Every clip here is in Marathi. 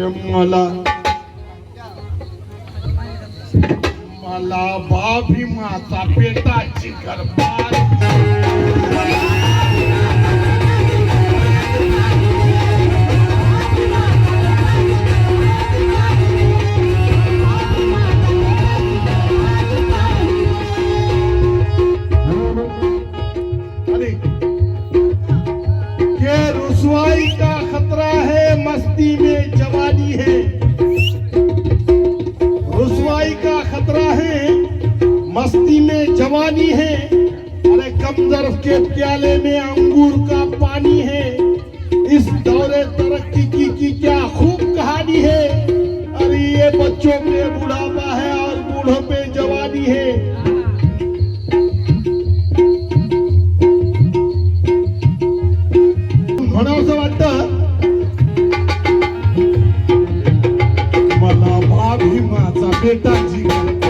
मला मला बाभीमाचा पेटाची गरबार अरे ये रुसवाई का खतरा है मस्ती में जवानी है। रुसवाई का खतरा है मस्ती में जवानी है। अरे कम जर्फ के प्याले में अंगूर का पानी है। इस दौरे तरक्की की, की क्या खूब कहानी है। अरे ये बच्चों पे बुढ़ापा है और बूढ़ों पे जवानी है। मला बेटा जी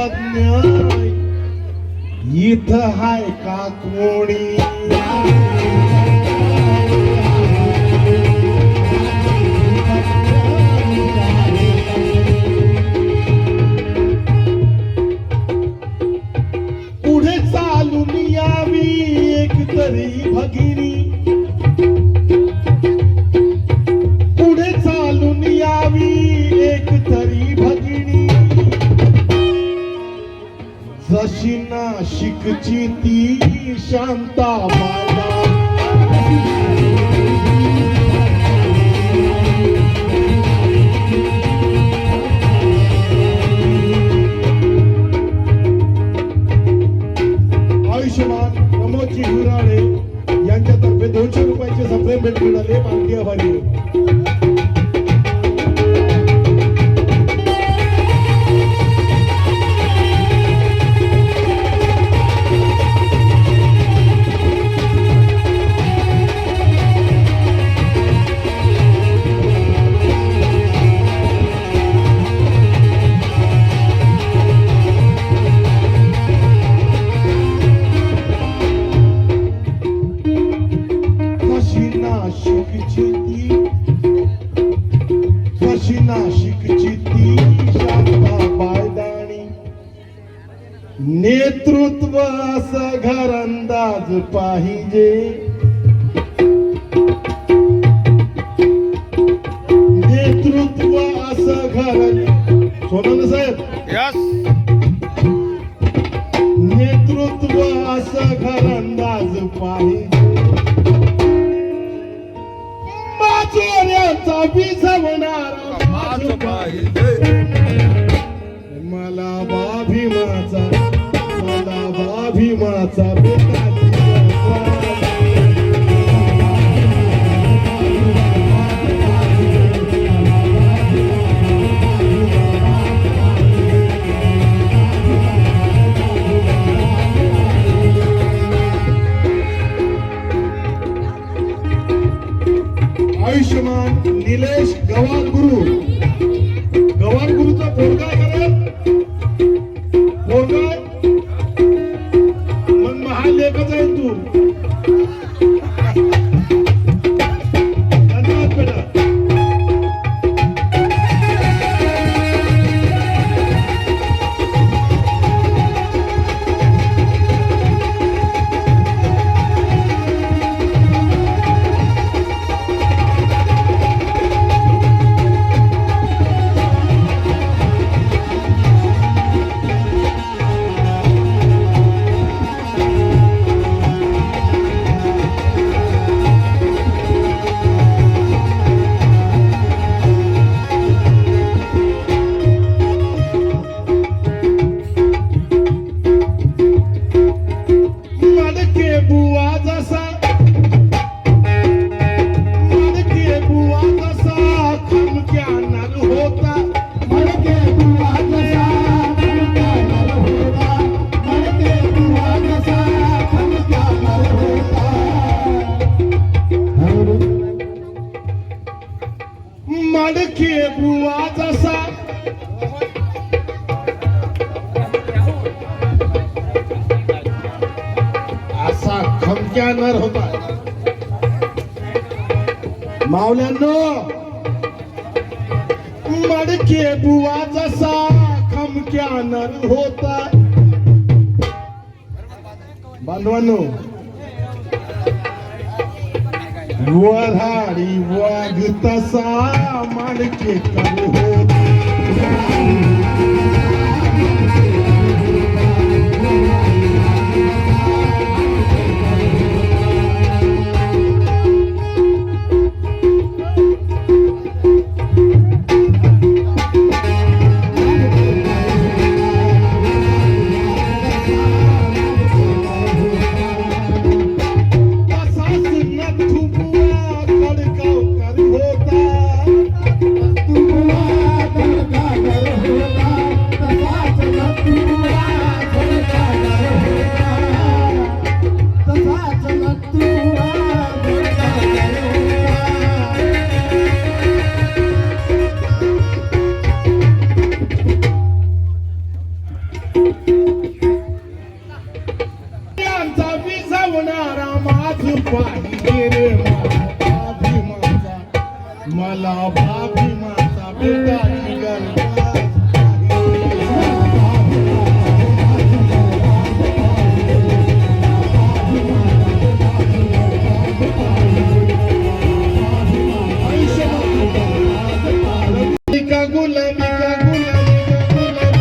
राजनीती तज्ञ इथं हाय का कोणी? पुढे चालून यावी एक तरी भगिनी. जशी नाशिकची ती शांता बाळा आयुष्यमान प्रमोदजी हिराळे यांच्यातर्फे दोनशे रुपयाचे सप्लिमेंट मिळाले घरंदाज पाहिजे. नेतृत्व असं घर. सोनन साहेब. नेतृत्व असं घरंदाज पाहिजे. माचोऱ्याचा माझ पाहिजे. मला बाभीमाचा मला बाभीमाचा बेटाची आयुष्यमान निलेश गवान गुरु. गवान गुरुचा पोरगा मडके बुवा जसा असा खमक्यानर होता. मावल्यांनो मडके बुवा जसा खमक्यानर होता. बांधवांनो वराडी वाग तसा मालके करू हो.